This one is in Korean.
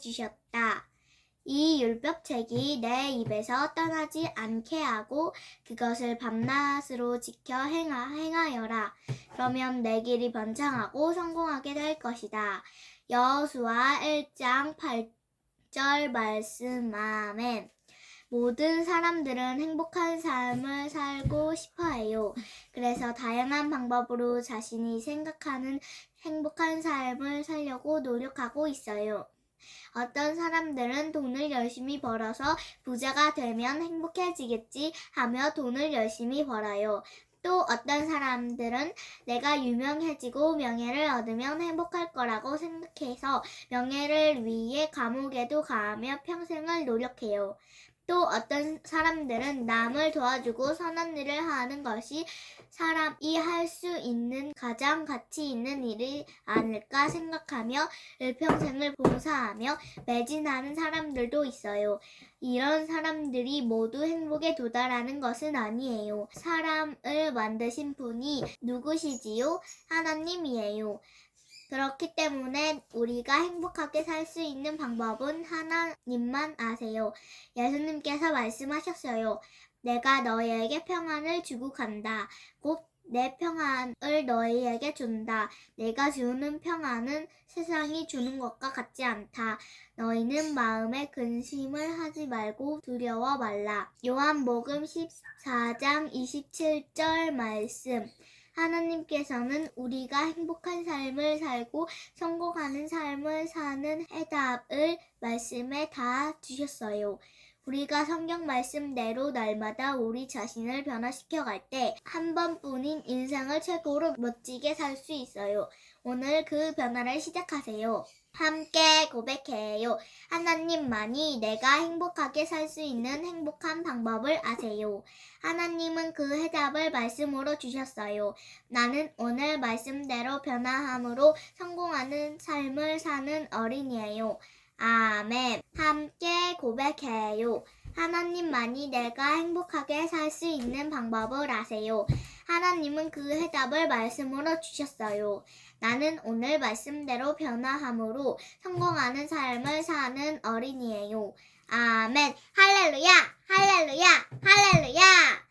주셨다. 이 율법책이 내 입에서 떠나지 않게 하고 그것을 밤낮으로 지켜 행하, 행하여라. 그러면 내 길이 번창하고 성공하게 될 것이다. 여수와 1장 8절 말씀 아멘. 모든 사람들은 행복한 삶을 살고 싶어 해요. 그래서 다양한 방법으로 자신이 생각하는 행복한 삶을 살려고 노력하고 있어요. 어떤 사람들은 돈을 열심히 벌어서 부자가 되면 행복해지겠지 하며 돈을 열심히 벌어요. 또 어떤 사람들은 내가 유명해지고 명예를 얻으면 행복할 거라고 생각해서 명예를 위해 감옥에도 가며 평생을 노력해요. 또 어떤 사람들은 남을 도와주고 선한 일을 하는 것이 사람이 할 수 있는 가장 가치 있는 일이 아닐까 생각하며 일평생을 봉사하며 매진하는 사람들도 있어요. 이런 사람들이 모두 행복에 도달하는 것은 아니에요. 사람을 만드신 분이 누구시지요? 하나님이에요. 그렇기 때문에 우리가 행복하게 살 수 있는 방법은 하나님만 아세요. 예수님께서 말씀하셨어요. 내가 너희에게 평안을 주고 간다. 곧 내 평안을 너희에게 준다. 내가 주는 평안은 세상이 주는 것과 같지 않다. 너희는 마음에 근심을 하지 말고 두려워 말라. 요한복음 14장 27절 말씀. 하나님께서는 우리가 행복한 삶을 살고 성공하는 삶을 사는 해답을 말씀에 다 주셨어요. 우리가 성경 말씀대로 날마다 우리 자신을 변화시켜 갈 때 한 번뿐인 인생을 최고로 멋지게 살 수 있어요. 오늘 그 변화를 시작하세요. 함께 고백해요. 하나님만이 내가 행복하게 살 수 있는 행복한 방법을 아세요. 하나님은 그 해답을 말씀으로 주셨어요. 나는 오늘 말씀대로 변화함으로 성공하는 삶을 사는 어린이에요. 아멘. 함께 고백해요. 하나님만이 내가 행복하게 살 수 있는 방법을 아세요. 하나님은 그 해답을 말씀으로 주셨어요. 나는 오늘 말씀대로 변화함으로 성공하는 삶을 사는 어린이에요. 아멘. 할렐루야! 할렐루야! 할렐루야!